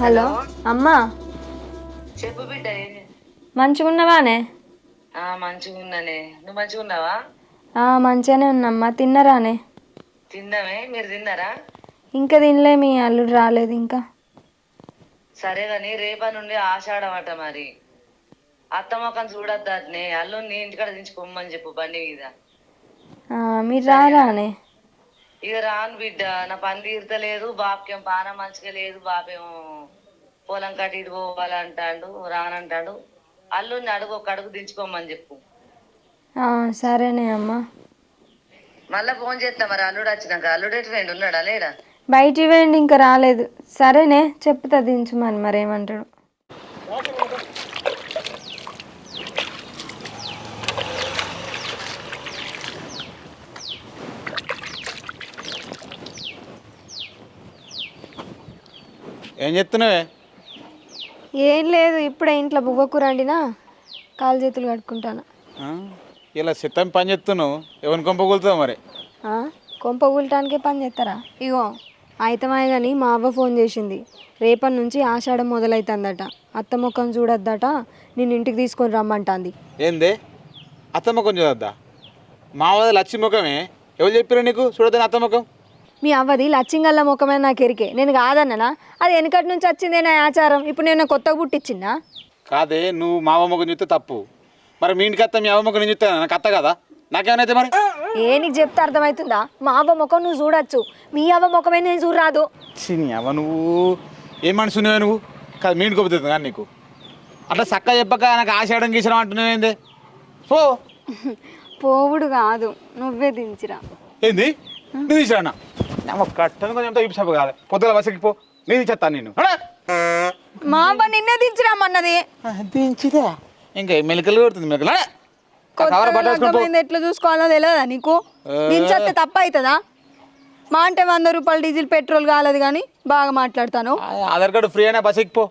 Hello అమ్మా. చెప్పు బిడ్డ మంచిగున్నవానే? ఆ మంచిగా ఉన్నానే నువ్వు మంచిగా ఉన్నావా ఆ, మంచిగానే ఉన్నమ్మా. తిన్నరానే? తిందామే మీరు తిన్నారా? ఇంకా తినలే మీ అల్లుడు రాలేదు ఇంకా. సరే కానీ రేపా నుండి ఆషాఢం అట మరి. అత్త మొక్కం చూడొద్దాట్నే అల్లు నీ ఇంటికాడ దించి పొమ్మని చెప్పు బండి మీద. మీరు రారానే? ఇక రాను బిడ్డ. నా పని తీరతలేదు. బాప్కేం పానం మంచిగా లేదు. బాపేమో పొలం కట్టి ఇటు పోవాలంటాడు రానంటాడు. అల్లుని అడుగు ఒక అడుగు దించుకోమని చెప్పు. ఆ, సరేనే అమ్మా. మళ్ళా ఫోన్ చేస్తా మరి అల్లుడు వచ్చినాక. అల్లుడు ఎటు పోయిండు? ఉన్నాడా? లేడా? బయటికి వేయండి ఇంకా రాలేదు. సరేనే చెప్తా దించుమని మరేమంటాడు. ఏం చెప్తున్నావే? ఏం లేదు ఇప్పుడే ఇంట్లో బువ్వకూర వండినా కాలు చేతులు కట్టుకుంటాను? ఇలా సిద్ధం పని చెప్తున్నావు ఎవరిని కొంపగలుగుతావు మరి? కొంప కూలటానికే పని చేస్తారా? ఇగో అయితమాయ కానీ మా అవ్వ ఫోన్ చేసింది. రేపటి నుంచి ఆషాఢం మొదలవుతుందట అత్త ముఖం చూడొద్దట నేను ఇంటికి తీసుకొని రమ్మంటాంది. ఏందే? అత్తమ్మకం చూడద్దా? మా వద లచ్చి ముఖమే. ఎవరు చెప్పారు నీకు? చూడద్దని అత్తమ్మకం మీ అవ్వది లచ్చింగల్ల ముఖమే నాకు ఎరికే నేను కాదన్ననా? అది వెనకటి నుంచి వచ్చిందే నా ఆచారం. ఇప్పుడు నేను కొత్తగా పుట్టించిందా? కాదే నువ్వు మా అవ్వమ్మకం చూస్తే తప్పు. మరి మీ ఇంటికి అత్త మీ అవ్వమ్మకం నేను చూస్తే నాకు అత్త కదా? నాకేమైనా మరి? ఏ నీకు చెప్తే అర్థమవుతుందా మా అవ్వ ముఖం నువ్వు చూడొచ్చు. మీ అవ్వ ముఖమే నేను చూడరాదు. అవ్వ నువ్వు. ఏం మనిషి నువ్వే నువ్వు? కాదు మీ ఇంటికి పోతుంది కానీ నీకు. అట్లా చక్కగా చెప్పక నాకు ఆషాఢం గీసడం అంటున్నావేంది పో. పోవుడు కాదు. నువ్వే దించిరా. ఏంది? నమ్మ కట్టను కొంచెం చూపించవు కాదు పొద్దుల బస్సుకి పో. నేను ఇచ్చేస్తాను నేను మా నిన్నే దించిరామన్నది దించిదా. ఇంకా మెలికలు కొడుతుంది మెలికలు. ఎట్లా చూసుకోవాలో తెలియదా నీకు? దించేస్తే తప్ప అవుతుందా మా అంటే వంద రూపాయలు డీజిల్ పెట్రోల్ కాలేదు కానీ బాగా మాట్లాడతాను. ఆధార్ కార్డు ఫ్రీ అయినా బస్ ఎక్కిపో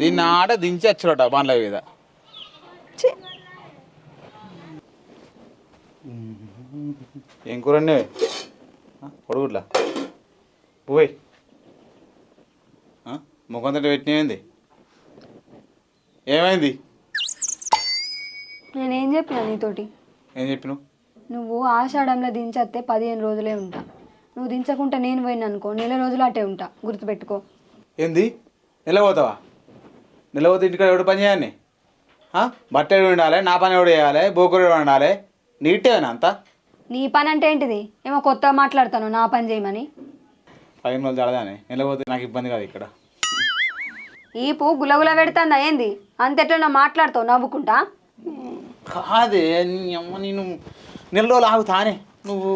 దీన్ని ఆడ దించి వచ్చారట బాన్ల మీద ఏం కూర పొడుగుట్లా. పోయి. ముఖం తట్టు పెట్టినైంది ఏమైంది? నేనేం చెప్పినా నీతోటి? ఏం చెప్పినావు? నువ్వు ఆషాఢంలో దించేస్తే పదిహేను రోజులే ఉంటా. నువ్వు దించకుంటే నేను పోయినా అనుకో నెల రోజులు అటే ఉంటా. గుర్తుపెట్టుకో. ఏంది? నిలబోతావా నిలబోతే ఇంటికాడ ఎవడు పని చేయాలి? బట్ట ఎవడు ఉండాలి నా పని ఎవడు చేయాలి బోకరు ఉండాలి నీటేనా అంతా? నీ పని అంటే ఏంటిది? ఏమో కొత్తగా మాట్లాడతాను నా పని చేయమని. పదిహేను రోజులు జడదానే నిలబోతే నాకు ఇబ్బంది కాదు ఇక్కడ. ఈ పువ్వు గులగుల పెడుతుందా ఏంది? అంతెట్లా మాట్లాడతావు నవ్వుకుంటా? కాదే నీ అమ్మ నేను నెల రోజులు ఆగుతానే నువ్వు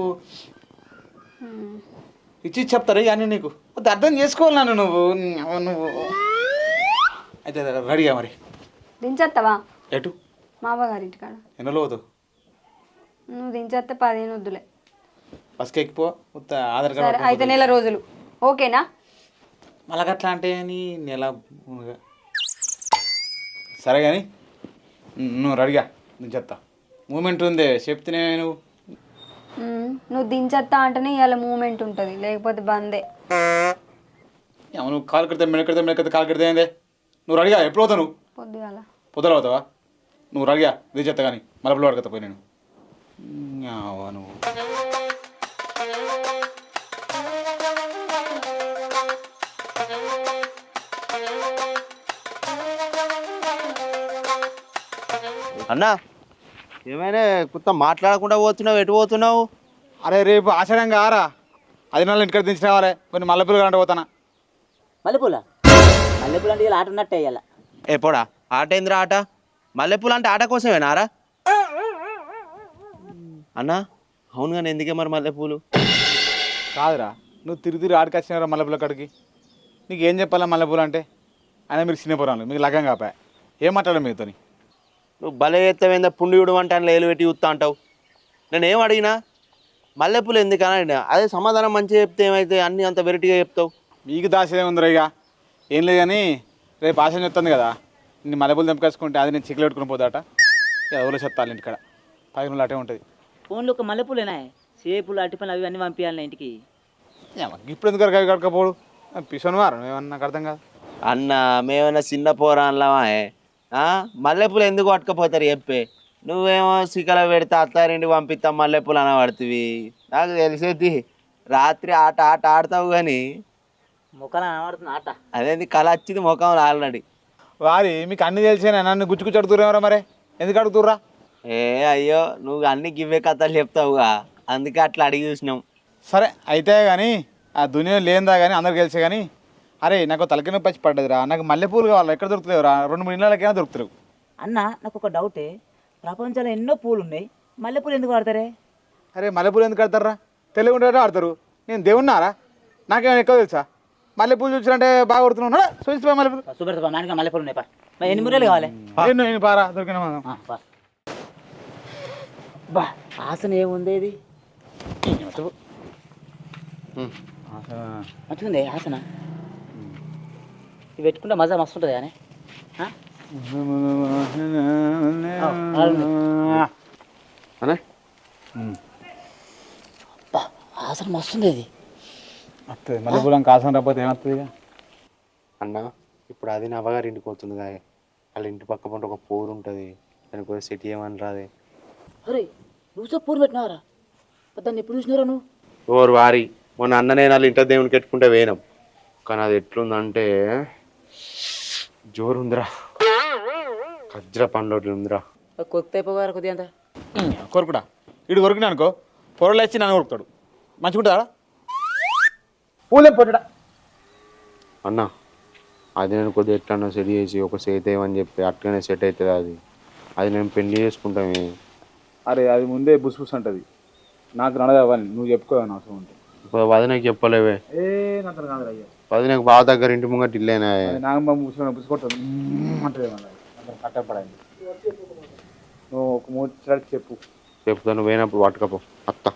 ఇచ్చి చెప్తారు కానీ నీకు? అర్థం చేసుకోవాలి నన్ను నువ్వు నీ అమ్మ నువ్వు. అయితే రెడీగా మరి. దించేస్తావా ఎటు? మా అవ్వగారింటికాడ ఎన్నలో పోతావు నువ్వు దించేస్తే పదిహేను వద్దులే. బస్కి ఎక్కిపో ఉత్త ఆధార్ సరే కార్డు అయితే నెల రోజులు. ఓకేనా? మళ్ళీ అట్లా అంటే నీ నెల. సరే కానీ నువ్వు రెడీగా నేను చెప్తా మూమెంట్ ఉంది చెప్తేనే నువ్వు. ఉమ్, నువ్వు దించేస్తా అంటేనే ఇవాళ మూమెంట్ ఉంటుంది లేకపోతే బందే. ఏమో నువ్వు కాలు కడితే మెడ కడితే మెడ కడితే కాలు కడితే ఏందే? నువ్వు రెడీగా ఎప్పుడు పోతావు నువ్వు? పొద్దుగాల. పొద్దున పోతావా? నువ్వు రెడీగా ఇది చెత్త కానీ మళ్ళీ పిల్లవాడు పోయి నేను. నువ్వు అన్నా ఏమైనా కొత్త మాట్లాడకుండా పోతున్నావు ఎటు పోతున్నావు? అరే రేపు ఆశ్చర్యం కారా అది నెలలు ఇంటికి దించి రావాలి. కొన్ని మల్లె పిల్లలు అంటే పోతానా? మల్లెపూల? మల్లెపూల అంటే ఇలా ఆట ఉన్నట్టే ఇవాళ ఏ పోడా. ఆట ఏందిరా ఆట? మల్లెపూలు అంటే ఆట కోసమేనారా అన్నా అవును కానీ ఎందుకే మరి మల్లెపూలు? కాదురా నువ్వు తిరిగి తిరిగి ఆడికి వచ్చినారా మల్లెపూల కాడికి. నీకు ఏం చెప్పాలా మల్లెపూలు అంటే? అయినా మీరు చిన్న పురాణాలు మీకు లగ్గం కాపా. ఏం మాట్లాడడం మీతోని నువ్వు భలే ఎత్తమైందా పుండియుడు అంటే అని లేలు పెట్టి చూస్తా అంటావు. నేను ఏం అడిగినా? మల్లెపూలు ఎందుకని అడిగినా. అదే సమాధానం మంచిగా చెప్తే ఏమైతే అన్ని అంత వెరైటీగా చెప్తావు? మీకు దాసేదే ఉందిరా ఇక? ఏం లేదు కానీ రేపు ఆశ చెప్తుంది కదా. నీ మల్లెపూలు తెంపుకేసుకుంటే అది నేను చిక్కులు పెట్టుకుని పోతాట. ఎవరో చెప్తాను ఇంటికాడ. పది రోజులు అటే ఉంటుంది. ఫోన్లో ఒక మల్లెపూలేనా? సేపులు అట్టిపనులు అవి అన్నీ పంపించాలి ఇంటికి. ఇప్పుడు ఎందుకు కడకపోడు పిసోను వారు ఏమన్నా నాకు అర్థం కాదు. అన్న మేమైనా చిన్న పోరాన్లమా మల్లెపూలు ఎందుకు పట్టుకపోతారు చెప్పే? నువ్వేమో సికల పెడితే అత్తారింటికి పంపిస్తాం మల్లెపూలు అనబడుతుంది నాకు తెలిసేది రాత్రి ఆట ఆట ఆడతావు కానీ ముఖాన కనబడుతుంది ఆట. అదేంది కళ వచ్చింది ముఖం ఆల్రెడీ. వారి మీకు అన్ని తెలిసేనా? నన్ను గుచ్చి గుచ్చి అడుగుతుర్రా మరి? ఎందుకు అడుగుతుర్రా? ఏ అయ్యో నువ్వు అన్ని గివ్వే కథలు చెప్తావుగా. అందుకే అట్లా అడిగి చూసినాం. సరే అయితే కానీ ఆ దునియా లేనిదా కానీ అందరికి తెలిసే కానీ అరే నాకు తలకి నొప్పి వచ్చి పడ్డదిరా. నాకు మల్లెపూలు కావాలి? ఎక్కడ దొరుకుతావురా రెండు మూడు ఇళ్ళకైనా దొరుకుతారు అన్న నాకు ఒక డౌటే. ప్రపంచంలో ఎన్నో పూలు ఉన్నాయి మల్లెపూలు ఎందుకు వాడతారే? అరే మల్లెపూలు ఎందుకు ఆడతారా తెలుగు ఉంటే ఆడతారు నేను దేవున్నారా నాకేమైనా ఎక్కువ తెలుసా? మల్లెపూలు చూసినంటే బాగా కొడుతున్నావు. చూసిపోయి మల్లెపూలు. నాన్నగా మల్లెపూలు ఉన్నాయి పా. ఎన్ని మురేలు కావాలి? నేను నేను పారా? దొరికిన మనం. బా ఆసన ఏముంది ఇది? మంచిగుంది ఆసన? ఇవి పెట్టుకుంటే మజా మస్తు ఉంటుంది కానీ. అనే? బా ఆసన మస్తుంది ఇది. వస్తుంది మల్లెపూలం కాసం రాకపోతే ఏమవుతుంది ఇక? అన్న ఇప్పుడు అది నవ్వగారి ఇంటికి పోతుంది వాళ్ళ ఇంటి పక్క పంట ఒక పోరు ఉంటుంది. దానికి కూడా సెట్ చేయమని రాదే. అరే నువ్వు పూలు పెట్టినావరా? దాన్ని ఎప్పుడు చూసినారా నువ్వు? ఓరు వారి మొన్న అన్ననే వాళ్ళ ఇంట దేవునికి పెట్టుకుంటే వేయనం. కానీ అది ఎట్లుందంటే జోరుందిరా. కజ్ర పండ్లు ఉందిరా. కొత్త అయిపోగారు కొద్దిగా అంత. కొరుకుడా. ఇడు కొరికినా అనుకో. పొరలు వచ్చి నన్ను కొరుకుతాడు. మంచిగుంటుందా పూలే పొట్టడా. అన్న అది నేను కొద్దిగా ఎట్లన్నా సెట్ చేసి ఒక సెట్ అయ్యమని చెప్పి అట్లనే సెట్ అవుతుంది అది? అది నేను పెళ్ళి చేసుకుంటామే. అరే అది ముందే బుస్ బుస్ అంటది. నాకు నడదవ్వాలి నువ్వు చెప్పుకోవాలి అవసరం ఉంటే ఇప్పుడు వదినకి చెప్పలేవే. ఏ నాకు కాదు అయ్యా. వదినకు బావ దగ్గర ఇంటి ముంగట ఇల్లేనా నాగమ్మ బుస్ బుస్ కొట్టదు అంటది మళ్ళీ. కట్టపడాలి నువ్వు ఒక మూడు చెప్పు. చెప్తాను పోయినప్పుడు పట్టుకపో. అత్త.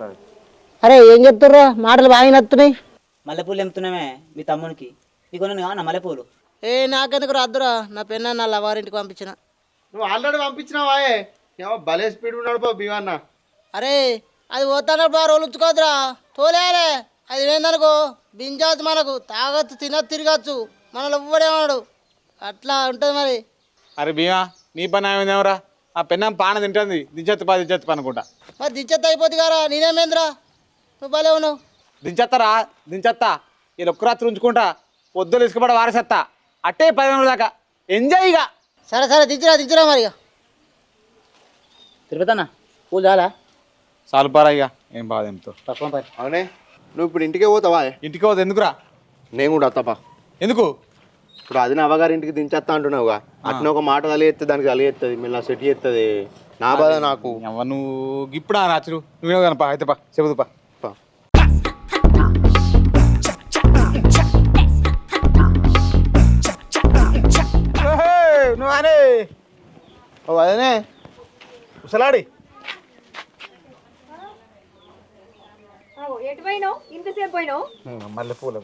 సరే. అరే ఏం చెప్తుర్రా? మాటలు బాగా నత్తున్నాయి మల్లెపూలు ఎంపుతున్నామే మీ తమ్మునికి. నీకు కావన్నా మల్లెపూలు? ఏ నాకెందుకు రాదురా నా పెన్న నా లవారింటికి పంపించిన. నువ్వు ఆల్రెడీ పంపించినావా ఏమో భలే స్పీడ్ ఉన్నాడు పో భీమన్న అరే అది పోతాడు బా రోజులు ఉంచుకోదురా తోలేయాలే. అది ఏందనుకో బింజాదు మనకు తాగొచ్చు తినచ్చు తిరగచ్చు. మనలో ఎవ్వడేమన్నాడు అట్లా ఉంటుంది మరి. అరే భీమా నీ పని ఏమైందేమరా ఆ పెన్నం పాన తింటుంది. దించెత్త పా దించెత్త అనుకుంటా. మరి దిచ్చెత్త అయిపోద్ది కదా నేనేమేంద్రా? నువ్వు భలే ఉన్నావు. దించెత్తరా దించెత్తా. వీళ్ళు ఒక్క రాత్రి ఉంచుకుంటా. పొద్దులు ఇసుకపడ వారేసేత్తా. అట్టే పది రోజుల దాకా. ఎంజాయ్ ఇక. సరే సరే దించిరా దించిరా మరి ఇక. తిరుపతి అన్న పూలు చాలా సాల్పారా ఇక. ఏం బాధ ఏమితో? తక్కువ పని అవునే నువ్వు ఇప్పుడు ఇంటికే పోతావా? ఇంటికి పోతే ఎందుకురా? నేను కూడా అత్తపా ఎందుకు? ఇప్పుడు అది నవ్వగారి ఇంటికి దించేస్తా అంటున్నావుగా. అట్నే ఒక మాట కలిగేస్తే దానికి కలిగేస్తుంది మళ్ళీ సెట్ చేస్తుంది నా బాధ నాకు. ఎవ నువ్వు ఇప్పుడా రాచురు నువ్వే కనపా అయితే పా చెబుదు పా. పా. నువ్వు అనే ఓ అదనే. ముసలాడి ఎటు పోయినావు? ఇంతసేపు పోయినావు? మల్లె పూల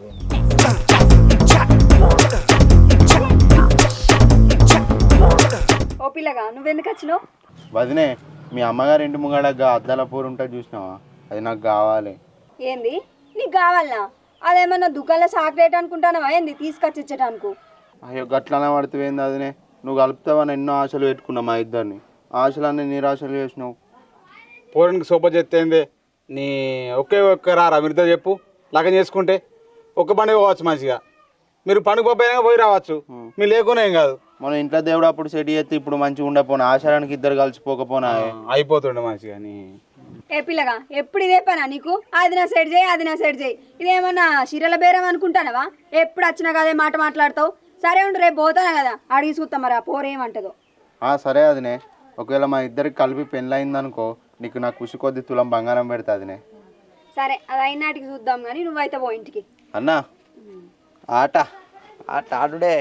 ఓ పిల్లగా నువ్వెందుకు వచ్చినావు? వదినే మీ అమ్మగారి ఇంటి ముంగడగా అద్దాల పూరు ఉంటుంది చూసినావా? అది నాకు కావాలి. ఏంది? నీకు కావాలనా? అదేమన్నా దుకాణంలో చాక్లెట్ అనుకుంటానవా? ఏంది? తీసుకొచ్చి ఇచ్చటానికి. అయ్యో గట్లనే పడుతుంది అదినే నువ్వు కలుపుతావని ఎన్నో ఆశలు పెట్టుకున్నా మా ఇద్దరిని. ఆశలన్నీ నిరాశలు చేసినావు. పూరానికి సూప చెత్తేంది నీ ఒకే ఒక్క రారా మీరుతో చెప్పు లగన్ చేసుకుంటే ఒక్క పండుగ పోవచ్చు మంచిగా. మీరు పండుగ పోయినా పోయి రావచ్చు. మీరు లేకున్నా ఏం కాదు. మన ఇంట్లో దేవుడు అప్పుడు సెట్ చేస్తే ఇప్పుడు మంచిగా ఉండపోనా ఆశయానికి ఇద్దరు కలిసిపోకపోనా అయిపోతుండే మంచిగా నీ. ఏ పిల్లగా ఎప్పుడు ఇదే పనా నీకు? అది నా సెట్ చేయి అది నా సెట్ చేయి. ఇదేమన్నా చీరల బేరం అనుకుంటానవా? ఎప్పుడు వచ్చినా కదే మాట మాట్లాడతావు? సరే ఉండు రేపు పోతానా కదా? అడిగి చూస్తాం మరి ఆ పోరేమంటదో సరే అదినే. ఒకవేళ మా ఇద్దరికి కలిపి పెళ్ళయిందనుకో నీకు నా కుషి కొద్ది తులం బంగారం పెడతా అదినే సరే అది అయినాటికి చూద్దాం కానీ నువ్వైతే పో ఇంటికి. అన్నా ఆట ఆట ఆడుడే.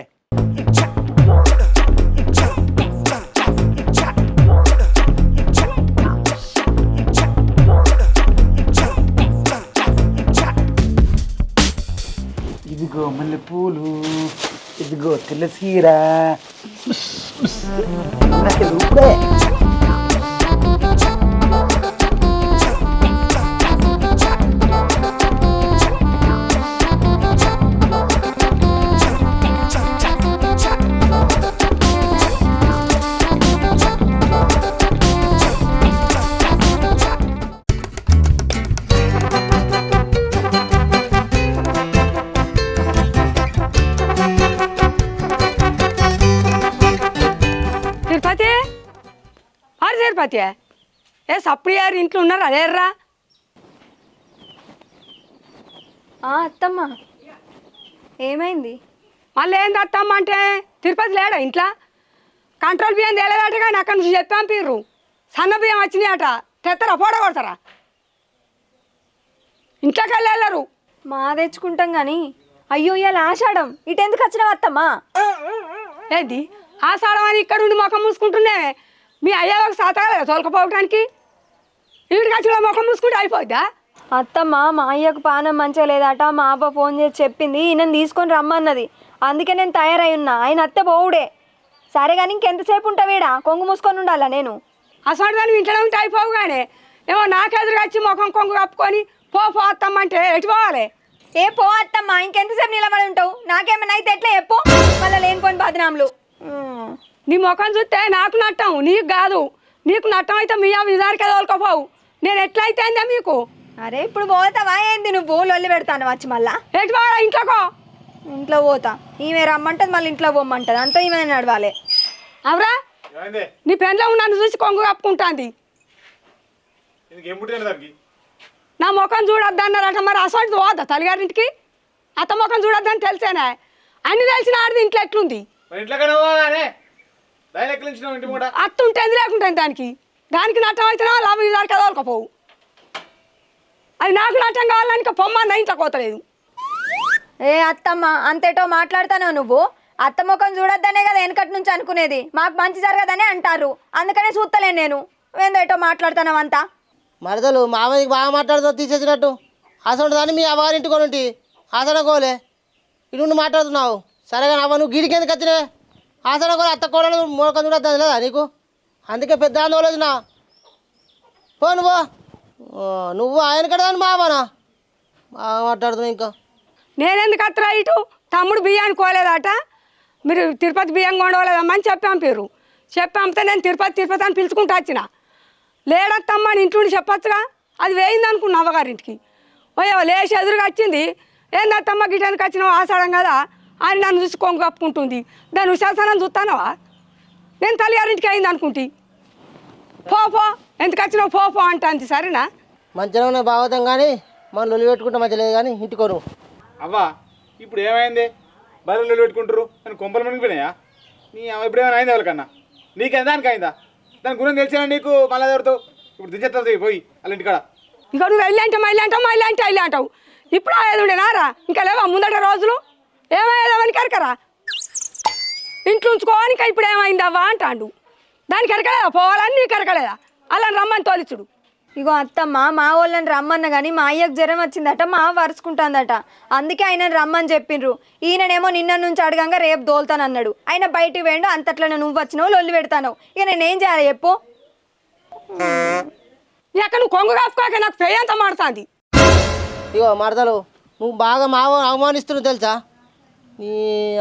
ఇదిగో మల్లె పూలు ఇదిగో తులసీర తిరుపతి ఏ సప్పుడు గారు ఇంట్లో ఉన్నారు? అదేర్రా ఆ అత్తమ్మ. ఏమైంది? మళ్ళీ ఏం తెస్తామా అంటే? తిరుపతి లేడా ఇంట్లో? కంట్రోల్ బియ్యం తేలేదట కానీ అక్కడి నుంచి చెప్పి పంపిర్రు. సన్న బియ్యం వచ్చినాయట. తెత్తరా? పోడ కొడతారా? ఇంట్లోకి వెళ్ళి వెళ్ళరు. మా తెచ్చుకుంటాం కానీ అయ్యో ఇవాళ ఆషాఢం. ఇటు ఎందుకు వచ్చినావు అత్తమ్మ? ఏంది? ఆషాఢం అని ఇక్కడ ఉండి ముఖం మూసుకుంటున్నే మీ అయ్యా ఒక సాతగా తోలుకపోవడానికి వీడికి వచ్చిన ముఖం మూసుకుంటే అయిపోద్దా? అత్తమ్మ మా అయ్యకు పానం మంచిగా లేదట. మా అవ్వ ఫోన్ చేసి చెప్పింది ఈయన తీసుకొని రమ్మన్నది. అందుకే నేను తయారై ఉన్నా. ఆయన అత్తే పోవుడే సరే కానీ ఇంకెంతసేపు ఉంటావేడా కొంగు మూసుకొని ఉండాలా నేను? అసలు దాన్ని ఇంట్లో ఉంటే అయిపోవు కానీ ఏమో నాకెదురుగా వచ్చి ముఖం కొంగు కప్పుకొని పో పోతామంటే ఎటు పోవాలి? ఏ పో అత్తమ్మ. ఇంకెంతసేపు నిలబడి ఉంటావు? నాకేమైనా అయితే ఎట్లా చెప్పు? మళ్ళీ లేనిపోయిన బదనాములు. ఉమ్. నీ ముఖం చూస్తే నాకు నట్టం నీకు కాదు. నీకు నట్టం అయితే మీ ఇదారికే తోలుకోపోవు నేను ఎట్లా అయితే అందా మీకు? అరే ఇప్పుడు పోతావా? ఏంది నువ్వు? లొల్లి పెడతాను వచ్చి మళ్ళా? ఎటు పోవాలా ఇంట్లోకో. ఇంట్లో పోతా. ఈమె రమ్మంటది మళ్ళీ ఇంట్లో పోమ్మంటది. అంతా ఈమె నడవాలి. అవరా? ఏమైంది? నీ పెన్లో నన్ను చూసి కొంగు కప్పుకుంటాంది. నా ముఖం చూడొద్దు అన్నారట మరి అసలు పోద్దా తల్లిగారింటికి? అత్త ముఖం చూడొద్దని తెలిసేనే? అన్ని తెలిసిన ఆడది ఇంట్లో ఎట్లుంది? ఉంటుంది లేకుంటుంది దానికి? దానికి నట్టం అయితేనా లాభం ఇదారికి తోలుకపోవు అది నాకు నట్టం కావాలని ఇంకా పొమ్మన్న ఇంట్లో కోతలేదు. ఏ అత్తమ్మ అంతేటో మాట్లాడతానో నువ్వు? అత్త ముఖం చూడొద్దనే కదా వెనకటి నుంచి అనుకునేది. మాకు మంచి జరగదనే అంటారు. అందుకనే చూస్తలేను నేను. ఏందేటో మాట్లాడుతున్నావు అంతా? మరదలు మామయ్యకి బాగా మాట్లాడుతూ తీసేసినట్టు. అసలు దాన్ని మీ అవ్వగారింటి కొనుంటి ఆసన కోలే. ఇటు నుండి మాట్లాడుతున్నావు. సరేగా అవ్వ నువ్వు గిడికి ఎందుకు వచ్చినే ఆసన కూడా అత్త కోడలు మూలకం కూడా లేదా నీకు? అందుకే పెద్ద ఆందోళన వచ్చినా పో నువ్వు ఓ, నువ్వు ఆయన కడదాను మావనా బాగా మాట్లాడుతున్నావు ఇంకా. నేనెందుకు అత్తరా ఇటు? తమ్ముడు బియ్యాన్ని కోలేదట మీరు తిరుపతి బియ్యం కొండవలేదమ్మని చెప్పి పేరు చెప్పి నేను తిరుపతి తిరుపతి అని పిలుచుకుంటూ వచ్చిన. లేడత్తమ్మ అని ఇంట్లో ఉండి చెప్పొచ్చుగా? అది వేయింది అనుకున్నా అవ్వగారింటికి. ఓయో లేచి ఎదురుగా వచ్చింది. ఏందత్తమ్మ గిటానికి వచ్చినావు? ఆసాడం కదా. అని నన్ను చూసి కొంగు కప్పుకుంటుంది. దాని ఉశాసనం చూస్తానవా? నేను తల్లిగారింటికి అయింది అనుకుంటి. పో పో. ఎందుకు వచ్చినావు? పో పో అంటుంది. సరేనా? మంచిగా ఉన్న భాగవతం కానీ మనం లొల్లి పెట్టుకుంటే మంచిగా లేదు కానీ ఇంటికి నువ్వు అవ్వా ఇప్పుడు ఏమైంది? బదులు పెట్టుకుంటారు నేను కొంపలు మునిగిపోయినాయా? నీ అవ్వ ఇప్పుడు ఏమైనా అయిందా వాళ్ళకన్నా నీకేం దానికి అయిందా? దాని గురించి తెలిసినా నీకు మళ్ళీ ఎవరితో? ఇప్పుడు దించేస్తుంది పోయి వాళ్ళ ఇంటికాడ. ఇక నువ్వు వెళ్ళి అంటే మళ్ళీ అంటావు మళ్ళీ అంటే వెళ్ళి అంటావు. ఇప్పుడు అయ్యేది ఉండేనారా ఇంకా లేవా ముందట రోజులు? ఏమయ్యేదామని కరకరా? ఇంట్లో ఉంచుకోవానికి ఇప్పుడు ఏమైంది అవ్వా అంటాడు. దానికి ఎరకలేదా పోవాలని నీకు ఎరకలేదా అలా రమ్మని తోలిచుడు. ఇగో అత్తమ్మ మా వాళ్ళని రమ్మన్న కానీ మా అయ్యకు జ్వరం వచ్చిందట మా వరుసుకుంటుందట అందుకే ఆయన రమ్మని చెప్పిండ్రు. ఈయననేమో నిన్న నుంచి అడగంగా రేపు దోల్తానన్నాడు ఆయన బయటికి వేయండు అంతట్లో నువ్వు వచ్చినావు లొల్లి పెడతాను ఇక నేనేం చేయాలి చెప్పు? ఎక్కడ నువ్వు కొంగు కాపుకోక నాకు పెయ్యంత మాడుతుంది. ఇగో మరదలు నువ్వు బాగా మావ అవమానిస్తున్నావు తెలుసా?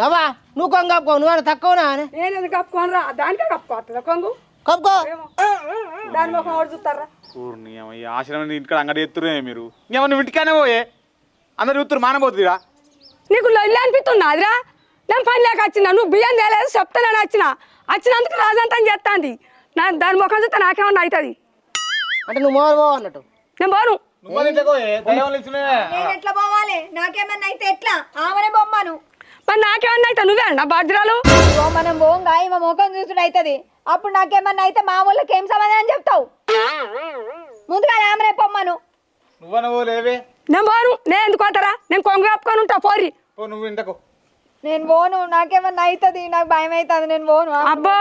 అవ్వా నువ్వు కొంగ కప్పుకో నువ్వు తక్కువనా నేను ఎందుకు కప్పుకోను రా? దానికే కప్పుకోవట్లేదు కొంగు? కప్పుకో. దాని ముఖం ఓడి చూస్తారా? ఊరిని ఆశ్రమం ఇంటికాడ అంగడి ఎత్తురే మీరు. నువ్వు ఇంటికానే పోయే. అందరు చూస్తున్నారు మానబోతుందిరా నీకు లొల్లి అనిపిస్తున్నదిరా నేను పని లేక వచ్చిన నువ్వు బియ్యం తేలేదు చెప్తే నేను వచ్చిన. వచ్చినందుకు రాజంతా చేస్తాంది. నా దాని ముఖం చూస్తే నాకేమన్నా అవుతుంది? అంటే నువ్వు పోవు అన్నట్టు. నేను పోను. నువ్వు ఎట్లా పోవాలి? నాకేమన్నా అయితే ఎట్లా? ఆమెనే బొమ్మను. మరి నాకేమన్నా అయితే నువ్వే నా బాధ్యురాలు? మనం పోంగా ఈమె ముఖం చూసుడు అవుతుంది అప్పుడు నాకేమన్నా అయితే మా వాళ్ళకి ఏం సమాధానం చెప్తావు? ముందుగా ఆమెనే పొమ్మను. నువ్వన నేను పోను. నేను ఎందుకు పోతారా? నేను కొంగు కప్పుకొని ఉంటా పోరి పో నువ్వు ఇంటకు నేను పోను. నాకేమన్నా అవుతుంది నాకు భయం అవుతుంది నేను పోను. అబ్బో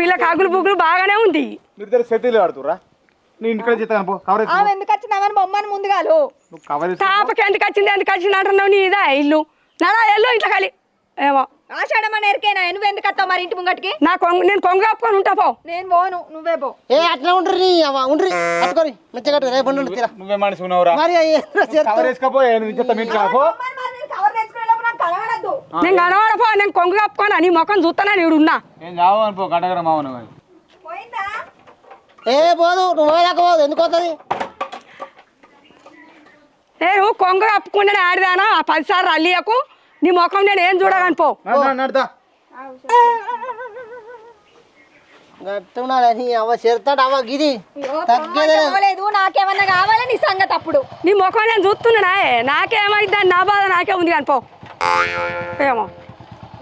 పిల్ల కాకులు బుగ్గులు బాగానే ఉంది. మీరు ఇద్దరు సెటిల్ ఆడుతురా నీ ఇంటికాడ చేస్తాను పో కవర్ ఆమె ఎందుకు వచ్చిందామని బొమ్మను ముందుగాలు. నువ్వు కవర్ తాపకి ఎందుకు వచ్చింది? ఎందుకు వచ్చింది? అంటున్నావు నీ ఇదా ఇల్లు. నడా ఎల్లు ఇంట్లో ఖాళీ ఏమో. ఆషాఢమని ఎరికేనా నువ్వు ఎందుకు వస్తావు మరి ఇంటి ముంగటికి? నా కొంగు నేను కొంగు కప్పుకొని ఉంటా పో. నేను పోను నువ్వే పో. ఏ అట్లా ఉండరు అవ్వ ఉండరు. మంచిగా రేపు ఉండు తీరా. నువ్వే మనిషి ఉన్నావురా. మరి. కవర్ నువ్వు ఇచ్చేస్తా మీ నేను నేను కొంగు కప్పుకొని నీ ముఖం చూస్తానని నేను ఉన్నా నేను గడగర మావను ఏ పోదు నువ్వు పోదు ఎందుకు పోతుంది? నేను కొంగు కప్పుకుంటే ఆడిదానా? ఆ పదిసార్లు అల్లియకు. నీ ముఖం నేను ఏం చూడగాని పో. గట్టున్నాడని అవ్వ చేరుతాడు అవ్వ గిది? తగ్గేదే. లేదు నాకేమన్నా కావాలి నీ సంగతి అప్పుడు? నీ ముఖం నేను చూస్తున్నా నాకేమైందని నా బాధ నాకే ఉంది కానీ పో. ఏమో.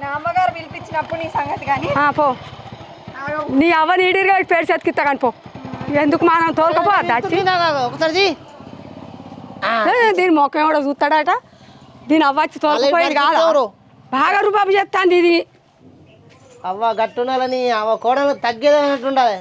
నా అమ్మగారు పిలిపించినప్పుడు నీ సంగతి కానీ? ఆ, పో. నీ అవ్వ నీడిగా పేరు చెతికిస్తా కానీ పో. ఎందుకు మనం తోలుకపో ఒకసారి దీని ముఖం కూడా చూస్తాడట? దీని అవ్వ వచ్చి తోలుకుపోయేది కాదా. బాగా రూపాయి చెప్తాంది ఇది. అవ్వ గట్టున్నాలని అవ్వ కోడలు తగ్గేదే అన్నట్టుండాలి